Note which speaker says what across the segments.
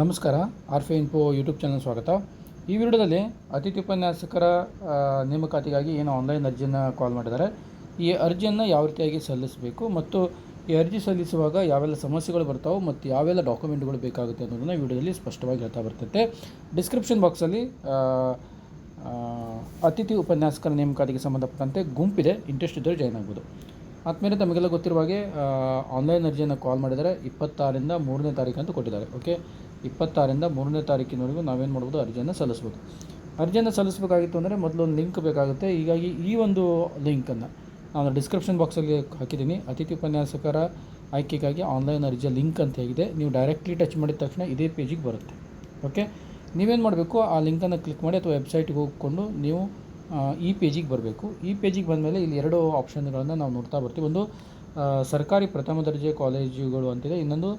Speaker 1: ನಮಸ್ಕಾರ, ಆರ್ಫೆ info YouTube channel ಸ್ವಾಗತ. ಈ ವಿಡಿಯೋದಲ್ಲಿ ಅತಿಥಿ ಉಪನ್ಯಾಸಕರ ನೇಮಕಾತಿಗಾಗಿ ಏನು ಆನ್ಲೈನ್ ಅರ್ಜಿಯನ್ನು ಕಾಲ್ ಮಾಡಿದ್ದಾರೆ. ಈ ಅರ್ಜಿಯನ್ನು ಯಾವ ರೀತಿಯಾಗಿ ಸಲ್ಲಿಸಬೇಕು ಮತ್ತು ಈ ಅರ್ಜಿ ಸಲ್ಲಿಸುವಾಗ ಯಾವೆಲ್ಲ ಸಮಸ್ಯೆಗಳು ಬರ್ತಾವೆ ಮತ್ತು ಯಾವೆಲ್ಲ ಡಾಕ್ಯುಮೆಂಟ್ಗಳು ಬೇಕಾಗುತ್ತೆ ಅನ್ನೋದನ್ನು ವಿಡಿಯೋದಲ್ಲಿ ಸ್ಪಷ್ಟವಾಗಿ ಹೇಳ್ತಾ ಬರ್ತೈತೆ. ಡಿಸ್ಕ್ರಿಪ್ಷನ್ ಬಾಕ್ಸಲ್ಲಿ ಅತಿಥಿ ಉಪನ್ಯಾಸಕರ ನೇಮಕಾತಿಗೆ ಸಂಬಂಧಪಟ್ಟಂತೆ ಗುಂಪಿದೆ ಇಂಟ್ರೆಸ್ಟ್ ಇದ್ದರೆ ಜಾಯ್ನ್ ಆಗ್ಬೋದು. ಆದಮೇಲೆ ತಮಗೆಲ್ಲ ಗೊತ್ತಿರುವ ಹಾಗೆ ಆನ್ಲೈನ್ ಅರ್ಜಿಯನ್ನು ಕಾಲ್ ಮಾಡಿದರೆ ಇಪ್ಪತ್ತಾರರಿಂದ ಮೂರನೇ ತಾರೀಕು ಅಂತ ಕೊಟ್ಟಿದ್ದಾರೆ ಓಕೆ ಇಪ್ಪತ್ತಾರರಿಂದ ಮೂರನೇ ತಾರೀಕಿನವರೆಗೂ ನಾವೇನು ಮಾಡ್ಬೋದು, ಅರ್ಜಿಯನ್ನು ಸಲ್ಲಿಸ್ಬೋದು. ಅರ್ಜಿಯನ್ನು ಸಲ್ಲಿಸಬೇಕಾಗಿತ್ತು ಅಂದರೆ ಒಂದು ಲಿಂಕ್ ಬೇಕಾಗುತ್ತೆ. ಹೀಗಾಗಿ ಈ ಒಂದು ಲಿಂಕನ್ನು ನಾನು ಡಿಸ್ಕ್ರಿಪ್ಷನ್ ಬಾಕ್ಸಲ್ಲಿ ಹಾಕಿದ್ದೀನಿ. ಅತಿಥಿ ಉಪನ್ಯಾಸಕರ ಆಯ್ಕೆಗಾಗಿ ಆನ್ಲೈನ್ ಅರ್ಜಿಯ ಲಿಂಕ್ ಅಂತ ಹೇಗಿದೆ. ನೀವು ಡೈರೆಕ್ಟ್ಲಿ ಟಚ್ ಮಾಡಿದ ತಕ್ಷಣ ಇದೇ ಪೇಜಿಗೆ ಬರುತ್ತೆ. ಓಕೆ? ನೀವೇನು ಮಾಡಬೇಕು, ಆ ಲಿಂಕನ್ನು ಕ್ಲಿಕ್ ಮಾಡಿ ಅಥವಾ ವೆಬ್ಸೈಟ್ಗೆ ಹೋಗಿಕೊಂಡು ನೀವು ಈ ಪೇಜಿಗೆ ಬರಬೇಕು. ಈ ಪೇಜಿಗೆ ಬಂದಮೇಲೆ ಇಲ್ಲಿ ಎರಡು ಆಪ್ಷನ್ಗಳನ್ನು ನಾವು ನೋಡ್ತಾ ಬರ್ತೀವಿ. ಒಂದು ಸರ್ಕಾರಿ ಪ್ರಥಮ ದರ್ಜೆ ಕಾಲೇಜುಗಳು ಅಂತಿದೆ ಇನ್ನೊಂದು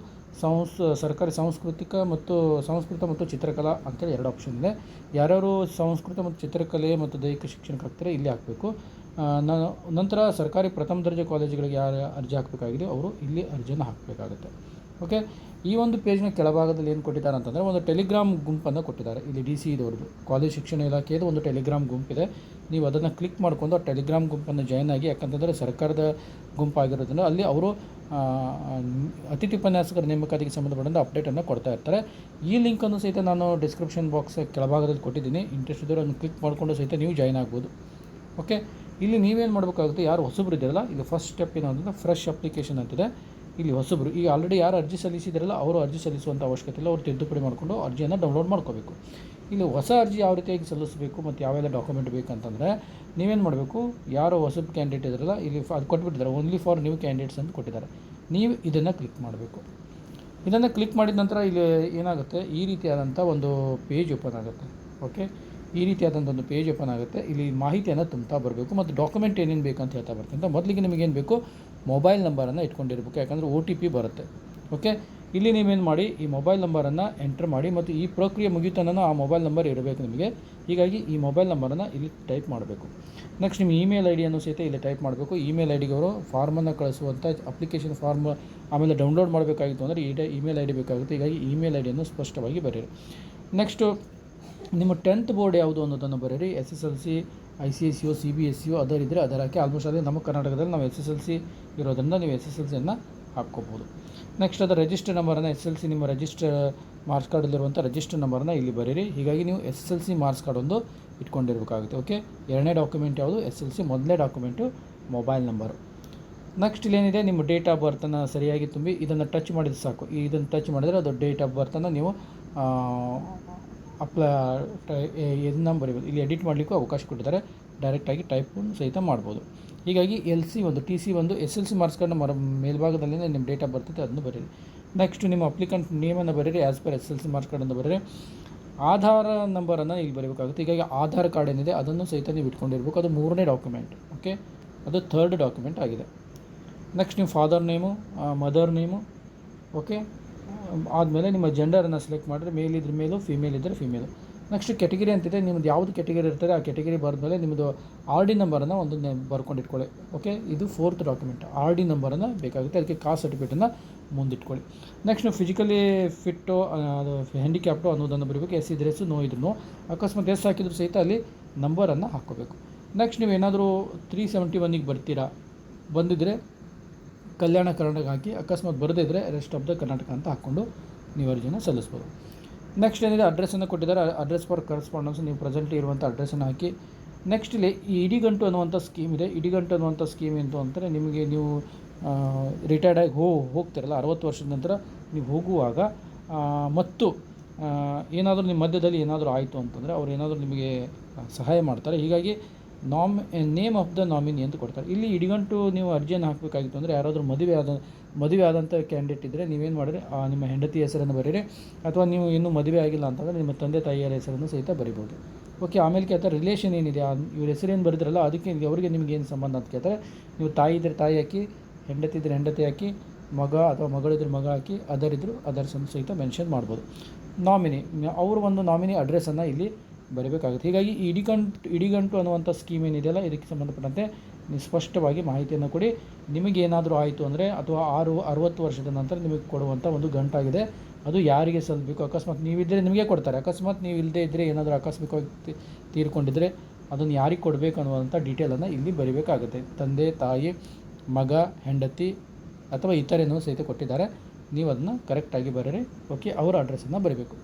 Speaker 1: ಸಂಸ್, ಸರ್ಕಾರಿ ಸಾಂಸ್ಕೃತಿಕ ಮತ್ತು ಸಂಸ್ಕೃತ ಮತ್ತು ಚಿತ್ರಕಲಾ ಅಂತೇಳಿ ಎರಡು ಆಪ್ಷನ್ ಇದೆ. ಯಾರ್ಯಾರು ಸಂಸ್ಕೃತ ಮತ್ತು ಚಿತ್ರಕಲೆ ಮತ್ತು ದೈಹಿಕ ಶಿಕ್ಷಣಕ್ಕೆ ಹಾಕ್ತಾರೆ ಇಲ್ಲಿ ಹಾಕಬೇಕು. ನಂತರ ಸರ್ಕಾರಿ ಪ್ರಥಮ ದರ್ಜೆ ಕಾಲೇಜುಗಳಿಗೆ ಯಾರು ಅರ್ಜಿ ಹಾಕಬೇಕಾಗಿದೆ ಅವರು ಇಲ್ಲಿ ಅರ್ಜಿಯನ್ನು ಹಾಕಬೇಕಾಗುತ್ತೆ. ಓಕೆ ಈ ಒಂದು ಪೇಜ್ನ ಕೆಳಭಾಗದಲ್ಲಿ ಏನು ಕೊಟ್ಟಿದ್ದಾರೆ ಅಂತಂದರೆ ಒಂದು ಟೆಲಿಗ್ರಾಮ್ ಗುಂಪನ್ನು ಕೊಟ್ಟಿದ್ದಾರೆ. ಇಲ್ಲಿ ಡಿ ಸಿ ಇದವ್ರದ್ದು ಕಾಲೇಜ್ ಶಿಕ್ಷಣ ಇಲಾಖೆಯದು ಒಂದು ಟೆಲಿಗ್ರಾಮ್ ಗುಂಪಿದೆ ನೀವು ಅದನ್ನು ಕ್ಲಿಕ್ ಮಾಡಿಕೊಂಡು ಆ ಟೆಲಿಗ್ರಾಮ್ ಗುಂಪನ್ನು ಜಾಯ್ನ್ ಆಗಿ, ಯಾಕಂತಂದರೆ ಸರ್ಕಾರದ ಗುಂಪಾಗಿರೋದ್ರಿಂದ ಅಲ್ಲಿ ಅವರು ಅತಿಥಿ ಉಪನ್ಯಾಸಕರ ನೇಮಕಾತಿಗೆ ಸಂಬಂಧಪಟ್ಟಂತೆ ಅಪ್ಡೇಟನ್ನು ಕೊಡ್ತಾ ಇರ್ತಾರೆ. ಈ ಲಿಂಕನ್ನು ಸಹಿತ ನಾನು ಡಿಸ್ಕ್ರಿಪ್ಷನ್ ಬಾಕ್ಸ್ ಕೆಳಭಾಗದಲ್ಲಿ ಕೊಟ್ಟಿದ್ದೀನಿ. ಇಂಟ್ರೆಸ್ಟ್ ಇದ್ದರೆ ಅದನ್ನು ಕ್ಲಿಕ್ ಮಾಡಿಕೊಂಡು ಸಹಿತ ನೀವು ಜಾಯ್ನ್ ಆಗ್ಬೋದು. ಓಕೆ ಇಲ್ಲಿ ನೀವೇನು ಮಾಡಬೇಕಾಗುತ್ತೆ, ಯಾರು ಹೊಸಬ್ರು ಇದ್ದಾರಲ್ಲ ಇಲ್ಲಿ ಫಸ್ಟ್ ಸ್ಟೆಪ್ ಏನು ಅಂತಂದರೆ ಫ್ರೆಶ್ ಅಪ್ಲಿಕೇಶನ್ ಅಂತಿದೆ. ಇಲ್ಲಿ ಹೊಸಬ್ರು, ಈಗ ಆಲ್ರೆಡಿ ಯಾರು ಅರ್ಜಿ ಸಲ್ಲಿಸಿದ್ರಲ್ಲ, ಅವರು ಅರ್ಜಿ ಸಲ್ಲಿಸುವಂಥ ಅವಶ್ಯಕತೆ ಇಲ್ಲ, ಅವರು ತಿದ್ದುಪಡಿ ಮಾಡಿಕೊಂಡು ಅರ್ಜಿಯನ್ನು ಡೌನ್ಲೋಡ್ ಮಾಡ್ಕೋಬೇಕು. ಇಲ್ಲಿ ಹೊಸ ಅರ್ಜಿ ಯಾವ ರೀತಿಯಾಗಿ ಸಲ್ಲಿಸಬೇಕು ಮತ್ತು ಯಾವೆಲ್ಲ ಡಾಕ್ಯುಮೆಂಟ್ ಬೇಕಂತಂದರೆ, ನೀವೇನು ಮಾಡಬೇಕು, ಯಾರು ಹೊಸಬ್ ಕ್ಯಾಂಡಿಡೇಟ್ ಇದ್ರಲ್ಲ, ಇಲ್ಲಿ ಅದು ಕೊಟ್ಬಿಟ್ಟಿದ್ದಾರೆ ಓನ್ಲಿ ಫಾರ್ ನ್ಯೂ ಕ್ಯಾಂಡಿಡೇಟ್ಸ್ ಅಂತ ಕೊಟ್ಟಿದ್ದಾರೆ. ನೀವು ಇದನ್ನು ಕ್ಲಿಕ್ ಮಾಡಬೇಕು. ಇದನ್ನು ಕ್ಲಿಕ್ ಮಾಡಿದ ನಂತರ ಇಲ್ಲಿ ಏನಾಗುತ್ತೆ, ಈ ರೀತಿಯಾದಂಥ ಒಂದು ಪೇಜ್ ಓಪನ್ ಆಗುತ್ತೆ. ಓಕೆ ಈ ರೀತಿಯಾದಂಥ ಒಂದು ಪೇಜ್ ಓಪನ್ ಆಗುತ್ತೆ. ಇಲ್ಲಿ ಮಾಹಿತಿಯನ್ನು ತುಂಬ್ತಾ ಬರಬೇಕು, ಮತ್ತು ಡಾಕ್ಯುಮೆಂಟ್ ಏನೇನು ಬೇಕಂತ ಹೇಳ್ತಾ ಬರ್ತೀನಿ. ಮೊದಲಿಗೆ ನಿಮಗೇನು ಬೇಕು ಮೊಬೈಲ್ ನಂಬರನ್ನು ಇಟ್ಕೊಂಡಿರ್ಬೇಕು, ಯಾಕಂದರೆ ಒ ಟಿ ಪಿ ಬರುತ್ತೆ. ಓಕೆ ಇಲ್ಲಿ ನೀವೇನು ಮಾಡಿ, ಈ ಮೊಬೈಲ್ ನಂಬರನ್ನು ಎಂಟ್ರ್ ಮಾಡಿ ಮತ್ತು ಈ ಪ್ರಕ್ರಿಯೆ ಮುಗಿತನೂ ಆ ಮೊಬೈಲ್ ನಂಬರ್ ಇರಬೇಕು ನಿಮಗೆ. ಹೀಗಾಗಿ ಈ ಮೊಬೈಲ್ ನಂಬರನ್ನು ಇಲ್ಲಿ ಟೈಪ್ ಮಾಡಬೇಕು. ನೆಕ್ಸ್ಟ್ ನಿಮ್ಮ ಇಮೇಲ್ ಐ ಡಿಯನ್ನು ಸಹಿತ ಇಲ್ಲಿ ಟೈಪ್ ಮಾಡಬೇಕು. ಇಮೇಲ್ ಐ ಡಿಗೆ ಅವರು ಫಾರ್ಮನ್ನು ಕಳಿಸುವಂಥ ಅಪ್ಲಿಕೇಶನ್ ಫಾರ್ಮ್ ಆಮೇಲೆ ಡೌನ್ಲೋಡ್ ಮಾಡಬೇಕಾಗಿತ್ತು ಅಂದರೆ ಈ ಇಮೇಲ್ ಐ ಡಿ ಬೇಕಾಗುತ್ತೆ. ಹೀಗಾಗಿ ಇಮೇಲ್ ಐ ಡಿಯನ್ನು ಸ್ಪಷ್ಟವಾಗಿ ಬರೀರಿ ನೆಕ್ಸ್ಟು ನಿಮ್ಮ ಟೆಂತ್ ಬೋರ್ಡ್ ಯಾವುದು ಅನ್ನೋದನ್ನು ಬರೀರಿ. S S L C I C S U C B S U ಅದರ ಇದ್ದರೆ ಅದರ ಹಾಕಿ ಆಲ್ಮೋಸ್ಟ್ ಅದೇ ನಮ್ಮ ಕರ್ನಾಟಕದಲ್ಲಿ ನಾವು ಎಸ್ ಎಸ್ ಎಲ್ ಸಿ ಇರೋದರಿಂದ ನೀವು ಎಸ್ ಎಸ್ ಎಲ್ ಸಿಯನ್ನು ಹಾಕ್ಕೋಬೋದು. ನೆಕ್ಸ್ಟ್ ಅದರ ರಿಜಿಸ್ಟರ್ ನಂಬರನ್ನು ಎಸ್ ಎಲ್ ಸಿ ನಿಮ್ಮ ರಿಜಿಸ್ಟರ್ ಮಾರ್ಕ್ಸ್ ಕಾರ್ಡಲ್ಲಿರುವಂಥ ರಿಜಿಸ್ಟರ್ ನಂಬರನ್ನು ಇಲ್ಲಿ ಬರೀರಿ. ಹೀಗಾಗಿ ನೀವು S S L C marks card ಒಂದು ಇಟ್ಕೊಂಡಿರಬೇಕಾಗುತ್ತೆ ಓಕೆ ಎರಡನೇ ಡಾಕ್ಯುಮೆಂಟ್ ಯಾವುದು? ಎಸ್ ಎಲ್ ಸಿ ಮೊದಲನೇ ಡಾಕ್ಯುಮೆಂಟು ಮೊಬೈಲ್ ನಂಬರು ನೆಕ್ಸ್ಟ್ ಇಲ್ಲೇನಿದೆ? ನಿಮ್ಮ ಡೇಟ್ ಆಫ್ ಬರ್ತನ್ನು ಸರಿಯಾಗಿ ತುಂಬಿ ಇದನ್ನು ಟಚ್ ಮಾಡಿದ್ರೆ ಸಾಕು. ಇದನ್ನು ಟಚ್ ಮಾಡಿದರೆ ಅದು ಡೇಟ್ ಆಫ್ ಬರ್ತನ್ನು ನೀವು ಇದನ್ನ ಬರೀಬೋದು ಇಲ್ಲಿ ಎಡಿಟ್ ಮಾಡಲಿಕ್ಕೂ ಅವಕಾಶ ಕೊಟ್ಟಿದ್ದಾರೆ. ಡೈರೆಕ್ಟಾಗಿ ಟೈಪ್ ಸಹಿತ ಮಾಡ್ಬೋದು. ಹೀಗಾಗಿ ಎಲ್ ಸಿ ಒಂದು, ಟಿ ಸಿ ಒಂದು, ಎಸ್ ಎಲ್ ಸಿ ಮಾರ್ಸ್ಕೊಂಡು ಮರ ಮೇಲ್ಭಾಗದಲ್ಲಿ ನಿಮ್ಮ ಡೇಟಾ ಬರ್ತದೆ ಅದನ್ನು ಬರೀರಿ. ನೆಕ್ಸ್ಟ್ ನಿಮ್ಮ ಅಪ್ಲಿಕೆಂಟ್ ನೇಮನ್ನು ಬರೀರಿ as per S L C marks ಕಾರ್ಡನ್ನು ಬರೀರಿ. ಆಧಾರ ನಂಬರನ್ನು ಇಲ್ಲಿ ಬರೀಬೇಕಾಗುತ್ತೆ. ಹೀಗಾಗಿ ಆಧಾರ್ ಕಾರ್ಡ್ ಏನಿದೆ, ಅದನ್ನು ಸಹಿತ ನೀವು ಇಟ್ಕೊಂಡಿರ್ಬೇಕು. ಅದು ಮೂರನೇ ಡಾಕ್ಯುಮೆಂಟ್ ಓಕೆ ಅದು ಥರ್ಡ್ ಡಾಕ್ಯುಮೆಂಟ್ ಆಗಿದೆ. ನೆಕ್ಸ್ಟ್ ನಿಮ್ಮ father name mother name okay ಆದಮೇಲೆ ನಿಮ್ಮ ಜೆಂಡರನ್ನು ಸೆಲೆಕ್ಟ್ ಮಾಡಿದ್ರೆ ಮೇಲ್ ಇದ್ರೆ ಮೇಲು ಫಿಮೇಲ್ ಇದ್ದರೆ ಫಿಮೇಲು ನೆಕ್ಸ್ಟ್ ಕೆಟಗರಿ ಅಂತಿದೆ ನಿಮ್ಮದು ಯಾವುದು ಕೆಟಗರಿ ಇರ್ತಾರೆ ಆ ಕೆಟಗರಿ ಬರೆದ್ಮೇಲೆ ನಿಮ್ಮದು ಆರ್ ಡಿ ನಂಬರನ್ನು ಒಂದು ಬರ್ಕೊಂಡಿಟ್ಕೊಳ್ಳಿ ಬರ್ಕೊಂಡು ಓಕೆ ಇದು ಫೋರ್ತ್ ಡಾಕ್ಯುಮೆಂಟ್ ಆರ್ ಡಿ ನಂಬರನ್ನು ಬೇಕಾಗುತ್ತೆ. ಅದಕ್ಕೆ ಕಾಸ್ಟ್ ಸರ್ಟಿಫಿಕೇಟನ್ನು ಮುಂದಿಟ್ಕೊಳ್ಳಿ. ನೆಕ್ಸ್ಟ್ ನೀವು ಫಿಸಿಕಲಿ ಫಿಟ್ಟು ಅದು ಹ್ಯಾಂಡಿಕ್ಯಾಪ್ಟು ಅನ್ನೋದನ್ನು ಬರೀಬೇಕು. ಎಸ್ ಇದ್ರೆ ಎಸ್ ನೋ ಇದ್ರೂ ಅಕಸ್ಮಾತ್ ಎಸ್ ಹಾಕಿದ್ರು ಸಹಿತ ಅಲ್ಲಿ ನಂಬರನ್ನು ಹಾಕ್ಕೋಬೇಕು. ನೆಕ್ಸ್ಟ್ ನೀವು ಏನಾದರೂ ತ್ರೀ ಸೆವೆಂಟಿ ಒನ್ನಿಗೆ ಬರ್ತೀರಾ ಬಂದಿದ್ದರೆ ಕಲ್ಯಾಣ ಕರ್ನಾಟಕ ಹಾಕಿ ಅಕಸ್ಮಾತ್ ಬರದಿದ್ದರೆ ರೆಸ್ಟ್ ಆಫ್ ದ ಕರ್ನಾಟಕ ಅಂತ ಹಾಕ್ಕೊಂಡು ನೀವು ಅರ್ಜಿನ ಸಲ್ಲಿಸ್ಬೋದು. ನೆಕ್ಸ್ಟ್ ಏನಿದೆ? ಅಡ್ರೆಸ್ಸನ್ನು ಕೊಟ್ಟಿದ್ದಾರೆ. ಅಡ್ರೆಸ್ ಫಾರ್ ಕರೆಸ್ಪಾಂಡೆನ್ಸ್ ನೀವು ಪ್ರೆಸೆಂಟ್ ಇರುವಂಥ ಅಡ್ರೆಸ್ಸನ್ನು ಹಾಕಿ. ನೆಕ್ಸ್ಟ್ ಇಲ್ಲಿ ಈ ಇಡಿಗಂಟು ಅನ್ನುವಂಥ ಸ್ಕೀಮ್ ಇದೆ. ಇಡಿಗಂಟು ಅನ್ನುವಂಥ ಸ್ಕೀಮ್ ಎಂತು ಅಂದರೆ ನಿಮಗೆ ನೀವು ರಿಟೈರ್ಡ್ ಆಗಿ ಹೋ, ಹೋಗ್ತಿರಲ್ಲ, ಅರವತ್ತು ವರ್ಷದ ನಂತರ ನೀವು ಹೋಗುವಾಗ ಮತ್ತು ಏನಾದರೂ ನಿಮ್ಮ ಮಧ್ಯದಲ್ಲಿ ಏನಾದರೂ ಆಯಿತು ಅಂತಂದರೆ ಅವ್ರು ಏನಾದರೂ ನಿಮಗೆ ಸಹಾಯ ಮಾಡ್ತಾರೆ. ಹೀಗಾಗಿ ನಾಮ್ ನೇಮ್ ಆಫ್ ದ ನಾಮಿನಿ ಅಂತ ಕೊಡ್ತಾರೆ. ಇಲ್ಲಿ ಇಡಿಗಂಟು ನೀವು ಅರ್ಜಿಯನ್ನು ಹಾಕಬೇಕಾಗಿತ್ತು ಅಂದರೆ ಯಾರಾದರೂ ಮದುವೆ ಆದ, ಮದುವೆ ಆದಂಥ ಕ್ಯಾಂಡಿಡೇಟ್ ಇದ್ದರೆ ನೀವೇನು ಮಾಡಿದ್ರೆ ನಿಮ್ಮ ಹೆಂಡತಿ ಹೆಸರನ್ನು ಬರೀರಿ. ಅಥವಾ ನೀವು ಇನ್ನೂ ಮದುವೆ ಆಗಿಲ್ಲ ಅಂತಂದರೆ ನಿಮ್ಮ ತಂದೆ ತಾಯಿಯರ ಹೆಸರನ್ನು ಸಹಿತ ಬರಿಬೋದು ಓಕೆ, ಆಮೇಲೆ ಕೇಳ್ತಾರೆ ರಿಲೇಷನ್ ಏನಿದೆ? ಇವ್ರ ಹೆಸರೇನು ಬರೆದ್ರಲ್ಲ, ಅದಕ್ಕೆ ಅವರಿಗೆ ನಿಮ್ಗೆ ಏನು ಸಂಬಂಧ ಅಂತ ಕೇಳ್ತಾರೆ. ನೀವು ತಾಯಿ ಇದ್ದರೆ ತಾಯಿ ಹಾಕಿ, ಹೆಂಡತಿ ಇದ್ದರೆ ಹೆಂಡತಿ ಹಾಕಿ, ಮಗ ಅಥವಾ ಮಗಳಿದ್ರೆ ಮಗ ಹಾಕಿ ಅದರ್ ಇದ್ದರು ಅದರ್ಸನ್ನು ಸಹಿತ ಮೆನ್ಷನ್ ಮಾಡ್ಬೋದು. ನಾಮಿನಿ ಅವರು ಒಂದು ನಾಮಿನಿ ಅಡ್ರೆಸ್ಸನ್ನು ಇಲ್ಲಿ ಬರೀಬೇಕಾಗುತ್ತೆ. ಹೀಗಾಗಿ ಇಡಿಗಂಟು ಇಡಿಗಂಟು ಅನ್ನುವಂಥ ಸ್ಕೀಮ್ ಏನಿದೆಯಲ್ಲ, ಇದಕ್ಕೆ ಸಂಬಂಧಪಟ್ಟಂತೆ ಸ್ಪಷ್ಟವಾಗಿ ಮಾಹಿತಿಯನ್ನು ಕೊಡಿ. ನಿಮಗೇನಾದರೂ ಆಯಿತು ಅಂದರೆ ಅಥವಾ ಆರು, ಅರುವತ್ತು ವರ್ಷದ ನಂತರ ನಿಮಗೆ ಕೊಡುವಂಥ ಒಂದು ಗಂಟಾಗಿದೆ. ಅದು ಯಾರಿಗೆ ಸಲ್ಲಬೇಕು ಅಕಸ್ಮಾತ್ ನೀವಿದ್ದರೆ ನಿಮಗೆ ಕೊಡ್ತಾರೆ. ಅಕಸ್ಮಾತ್ ನೀವು ಇಲ್ಲದೇ ಇದ್ದರೆ ಏನಾದರೂ ಆಕಸ್ಮಿಕವಾಗಿ ತೀರ್ಕೊಂಡಿದ್ದರೆ ಅದನ್ನು ಯಾರಿಗೆ ಕೊಡಬೇಕು ಅನ್ನುವಂಥ ಡೀಟೇಲನ್ನು ಇಲ್ಲಿ ಬರಿಬೇಕಾಗುತ್ತೆ. ತಂದೆ, ತಾಯಿ, ಮಗ, ಹೆಂಡತಿ ಅಥವಾ ಇತರೇನೋ ಸಹಿತ ಕೊಟ್ಟಿದ್ದಾರೆ. ನೀವು ಅದನ್ನು ಕರೆಕ್ಟಾಗಿ ಬರೀರಿ. ಓಕೆ ಅವರ ಅಡ್ರೆಸ್ಸನ್ನು ಬರೀಬೇಕು.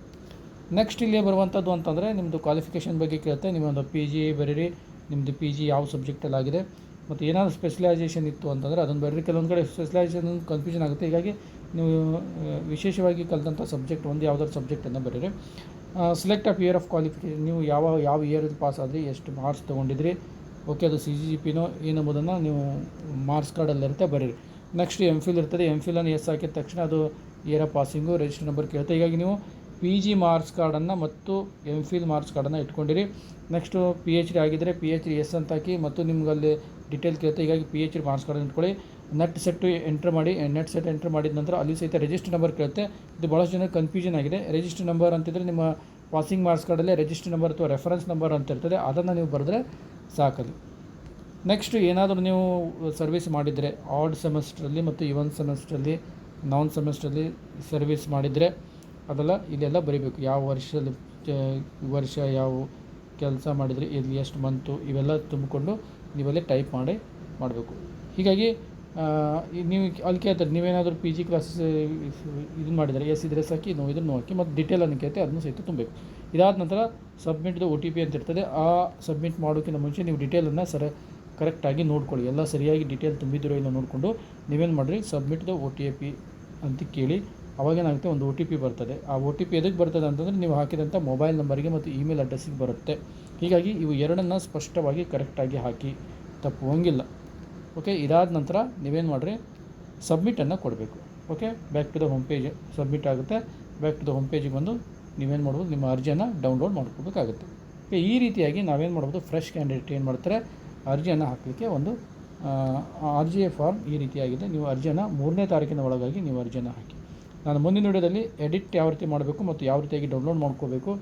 Speaker 1: ನೆಕ್ಸ್ಟ್ ಇಲ್ಲಿ ಬರುವಂಥದ್ದು ಅಂತಂದರೆ ನಿಮ್ಮದು ಕ್ವಾಲಿಫಿಕೇಷನ್ ಬಗ್ಗೆ ಕೇಳುತ್ತೆ. ನಿಮ್ಮೊಂದು ಪಿ ಜಿ ಬರೀರಿ. ನಿಮ್ಮದು ಪಿ ಜಿ ಯಾವ ಸಬ್ಜೆಕ್ಟಲ್ಲಿ ಆಗಿದೆ. ಮತ್ತು ಏನಾದರೂ ಸ್ಪೆಷಲೈಸೇಷನ್ ಇತ್ತು ಅಂತಂದರೆ ಅದನ್ನು ಬರೀರಿ. ಕೆಲವೊಂದು ಕಡೆ ಸ್ಪೆಷಲೈಸೇಷನ್ ಕನ್ಫ್ಯೂಷನ್ ಆಗುತ್ತೆ. ಹೀಗಾಗಿ ನೀವು ವಿಶೇಷವಾಗಿ ಕಲಿತಂಥ ಸಬ್ಜೆಕ್ಟ್ ಒಂದು ಯಾವುದಾದ್ರು ಸಬ್ಜೆಕ್ಟನ್ನು ಬರೀರಿ. Select of year of qualification ನೀವು ಯಾವ ಯಾವ ಇಯರಲ್ಲಿ ಪಾಸ್ ಆದ್ರಿ, ಎಷ್ಟು ಮಾರ್ಕ್ಸ್ ತೊಗೊಂಡಿದ್ರಿ ಓಕೆ ಅದು ಸಿ ಜಿ ಪಿನೋ ಏನಂಬುದನ್ನು ನೀವು ಮಾರ್ಕ್ಸ್ ಕಾರ್ಡಲ್ಲಿರುತ್ತೆ ಬರೀರಿ. ನೆಕ್ಸ್ಟ್ ಎಂ ಫಿಲ್ ಇರ್ತದೆ. ಎಂ ಫಿಲನ್ನು ಎಸ್ ಹಾಕಿದ ತಕ್ಷಣ ಅದು year of passing register number ಕೇಳುತ್ತೆ. ಹೀಗಾಗಿ ನೀವು ಪಿ ಜಿ ಮಾರ್ಕ್ಸ್ ಕಾರ್ಡನ್ನು ಮತ್ತು ಎಂ ಫಿಲ್ ಮಾರ್ಕ್ಸ್ ಕಾರ್ಡನ್ನು ಇಟ್ಕೊಂಡಿರಿ. ನೆಕ್ಸ್ಟು ಪಿ ಎಚ್ ಡಿ ಆಗಿದ್ದರೆ ಪಿ ಎಚ್ ಡಿ ಎಸ್ ಅಂತ ಹಾಕಿ ಮತ್ತು ನಿಮ್ಗೆ ಅಲ್ಲಿ ಡೀಟೇಲ್ ಕೇಳುತ್ತೆ ಹೀಗಾಗಿ ಪಿ ಎಚ್ ಡಿ ಮಾರ್ಕ್ಸ್ ಕಾರ್ಡನ್ನು ಇಟ್ಕೊಳ್ಳಿ. ನೆಟ್ ಸೆಟ್ಟು ಎಂಟ್ರ್ ಮಾಡಿ ನೆಟ್ ಸೆಟ್ ಎಂಟ್ರ್ ಮಾಡಿದ ನಂತರ ಅಲ್ಲಿ ಸಹಿತ ರಿಜಿಸ್ಟರ್ ನಂಬರ್ ಕೇಳುತ್ತೆ. ಇದು ಭಾಳಷ್ಟು ಜನ ಕನ್ಫ್ಯೂಷನ್ ಆಗಿದೆ. ರಿಜಿಸ್ಟರ್ ನಂಬರ್ ಅಂತಿದ್ರೆ ನಿಮ್ಮ ಪಾಸಿಂಗ್ ಮಾರ್ಕ್ಸ್ ಕಾರ್ಡಲ್ಲೇ ರಿಜಿಸ್ಟರ್ ನಂಬರ್ ಅಥವಾ ರೆಫರೆನ್ಸ್ ನಂಬರ್ ಅಂತ ಇರ್ತದೆ. ಅದನ್ನು ನೀವು ಬರೆದ್ರೆ ಸಾಕಲ್ಲಿ ನೆಕ್ಸ್ಟ್ ಏನಾದರೂ ನೀವು ಸರ್ವಿಸ್ ಮಾಡಿದರೆ ಆಡ್ ಸೆಮೆಸ್ಟ್ರಲ್ಲಿ ಮತ್ತು ಇವನ್ ಸೆಮೆಸ್ಟ್ರಲ್ಲಿ ನಾನ್ ಸೆಮೆಸ್ಟ್ರಲ್ಲಿ ಸರ್ವಿಸ್ ಮಾಡಿದರೆ ಅದೆಲ್ಲ ಇದೆಲ್ಲ ಬರೀಬೇಕು. ಯಾವ ವರ್ಷದಲ್ಲಿ ವರ್ಷ ಯಾವ ಕೆಲಸ ಮಾಡಿದರೆ ಇಲ್ಲಿ ಎಷ್ಟು ಮಂತು ಇವೆಲ್ಲ ತುಂಬಿಕೊಂಡು ನೀವಲ್ಲೇ ಟೈಪ್ ಮಾಡಿ ಮಾಡಬೇಕು. ಹೀಗಾಗಿ ನೀವು ಅಲ್ಲಿ ಕೇಳ್ತಾರೆ, ನೀವೇನಾದರೂ ಪಿ ಜಿ ಕ್ಲಾಸಸ್ ಇದನ್ನು ಮಾಡಿದರೆ, ಎಸ್ ಇದ್ರೆ ಸಾಕಿ, ನೋ ಇದನ್ನು ಹಾಕಿ, ಮತ್ತು ಡಿಟೇಲ್ ಅನ್ನು ಕೇಳ್ತೆ, ಅದನ್ನು ಸಹಿತ ತುಂಬಬೇಕು ಇದಾದ ನಂತರ ಸಬ್ಮಿಟ್ದು ಒ ಟಿ ಪಿ ಅಂತ ಇರ್ತದೆ, ಆ ಸಬ್ಮಿಟ್ ಮಾಡೋಕ್ಕಿಂತ ಮುಂಚೆ ನೀವು ಡಿಟೇಲನ್ನು ಸರ ಕರೆಕ್ಟಾಗಿ ನೋಡ್ಕೊಳ್ಳಿ. ಎಲ್ಲ ಸರಿಯಾಗಿ ಡಿಟೇಲ್ ತುಂಬಿದಿರೋ ಇಲ್ಲ ನೋಡಿಕೊಂಡು ನೀವೇನು ಮಾಡಿರಿ ಸಬ್ಮಿಟ್ದು ಒ ಟಿ ಪಿ ಅಂತ ಕೇಳಿ ಅವಾಗೇನಾಗುತ್ತೆ ಒಂದು ಒ ಟಿ ಪಿ ಬರ್ತದೆ. ಆ ಒ ಟಿ ಪಿ ಎದಕ್ಕೆ ಬರ್ತದೆ ಅಂತಂದರೆ ನೀವು ಹಾಕಿದಂಥ ಮೊಬೈಲ್ ನಂಬರಿಗೆ ಮತ್ತು ಇಮೇಲ್ ಅಡ್ರೆಸ್ಸಿಗೆ ಬರುತ್ತೆ. ಹೀಗಾಗಿ ಇವು ಎರಡನ್ನು ಸ್ಪಷ್ಟವಾಗಿ ಕರೆಕ್ಟಾಗಿ ಹಾಕಿ, ತಪ್ಪುವಂಗಿಲ್ಲ. ಓಕೆ ಇದಾದ ನಂತರ ನೀವೇನು ಮಾಡಿರಿ? ಸಬ್ಮಿಟನ್ನು ಕೊಡಬೇಕು. Okay back to the home page submit ಆಗುತ್ತೆ. ಬ್ಯಾಕ್ ಟು ದ ಹೋಮ್ ಪೇಜಿಗೆ ಬಂದು ನೀವೇನು ಮಾಡ್ಬೋದು? ನಿಮ್ಮ ಅರ್ಜಿಯನ್ನು ಡೌನ್ಲೋಡ್ ಮಾಡ್ಕೋಬೇಕಾಗುತ್ತೆ ಓಕೆ ಈ ರೀತಿಯಾಗಿ ನಾವೇನು ಮಾಡ್ಬೋದು? ಫ್ರೆಶ್ ಕ್ಯಾಂಡಿಡೇಟ್ ಏನು ಮಾಡ್ತಾರೆ? ಅರ್ಜಿಯನ್ನು ಹಾಕಲಿಕ್ಕೆ ಒಂದು ಅರ್ಜಿಯ ಫಾರ್ಮ್ ಈ ರೀತಿಯಾಗಿದೆ. ನೀವು ಅರ್ಜಿಯನ್ನು ಮೂರನೇ ತಾರೀಕಿನ ಒಳಗಾಗಿ ನೀವು ಅರ್ಜಿಯನ್ನು ಹಾಕಿ. ನಾನು ಮುಂದಿನ ವಿಡಿಯೋದಲ್ಲಿ ಎಡಿಟ್ ಯಾವ ರೀತಿ ಮಾಡಬೇಕು ಮತ್ತು ಯಾವ ರೀತಿಯಾಗಿ ಡೌನ್ಲೋಡ್ ಮಾಡ್ಕೋಬೇಕು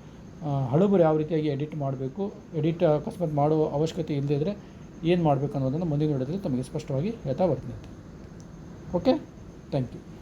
Speaker 1: ಹಳಬರು ಯಾವ ರೀತಿಯಾಗಿ ಎಡಿಟ್ ಮಾಡಬೇಕು, ಎಡಿಟ್ ಅಕಸ್ಮಾತ್ ಮಾಡುವ ಅವಶ್ಯಕತೆ ಇಲ್ಲದೇ ಇದ್ದರೆ ಏನು ಮಾಡಬೇಕು ಅನ್ನೋದನ್ನು ಮುಂದಿನ ವಿಡಿಯೋದಲ್ಲಿ ತಮಗೆ ಸ್ಪಷ್ಟವಾಗಿ ಹೇಳ್ತಾ ಬರ್ತೀನಿ ಓಕೆ ಥ್ಯಾಂಕ್ ಯು